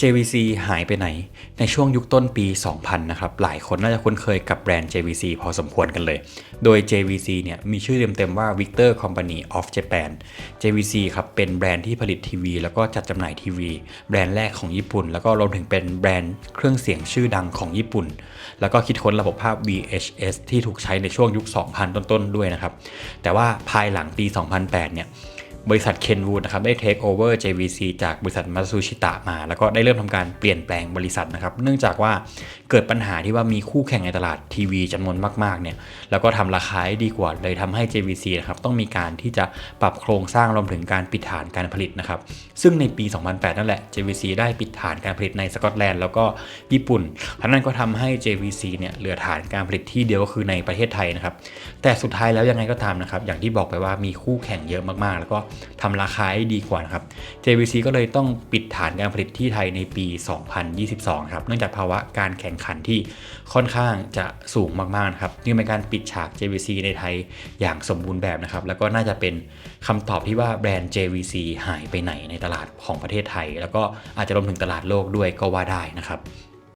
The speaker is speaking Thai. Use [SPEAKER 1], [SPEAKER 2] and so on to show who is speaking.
[SPEAKER 1] JVC หายไปไหน ในช่วงยุคต้นปี 2000 นะครับ หลายคนน่าจะคุ้นเคยกับแบรนด์ JVC พอสมควรกันเลย โดย JVC เนี่ยมีชื่อเต็มๆว่า Victor Company of Japan JVC ครับเป็นแบรนด์ที่ผลิตทีวี แล้วก็จัดจำหน่ายทีวี แบรนด์แรกของญี่ปุ่น แล้วก็รวมถึงเป็นแบรนด์เครื่องเสียงชื่อดังของญี่ปุ่น แล้วก็คิดค้นระบบภาพ VHS ที่ถูกใช้ในช่วงยุค 2000 ต้นๆด้วยนะครับ แต่ว่าภายหลังปี 2008 เนี่ย บริษัทเคนวูดนะครับได้เทคโอเวอร์ JVC จากบริษัทมาซูชิตะมา แล้วก็ได้เริ่มทำการเปลี่ยนแปลงบริษัทนะครับ เนื่องจากว่าเกิดปัญหาที่ว่ามีคู่แข่งในตลาดทีวีจำนวนมากๆเนี่ยแล้วก็ทำราคาด้ดีกว่าเลยทำให้ JVC นะครับต้องมีการที่จะปรับโครงสร้างรวมถึงการปิดฐานการผลิตนะครับ ซึ่งในปี 2008 นั่นแหละ JVC ได้ปิดฐานการผลิตในสกอตแลนด์แล้วก็ญี่ปุ่นทั้งนั้นก็ทำให้ JVC เนี่ยเหลือฐานการผลิตที่เดียวก็คือในประเทศไทยนะครับแต่สุดท้ายแล้วยังไงก็ตามนะครับอย่างที่บอกไปว่ามีคู่แข่งเยอะมากๆ แล้วก็ทำราคาให้ดีกว่านะครับ JVC ก็เลยต้องปิดฐานการผลิตที่ไทยในปี 2022 ครับ เนื่องจากภาวะการแข่งขันที่ค่อนข้างจะสูงมากๆนะครับนี่เป็นการปิดฉาก JVC ในไทยอย่างสมบูรณ์แบบนะครับ แล้วก็น่าจะเป็นคำตอบที่ว่าแบรนด์ JVC หายไปไหนในตลาดของประเทศไทย แล้วก็อาจจะรวมถึงตลาดโลกด้วยก็ว่าได้นะครับ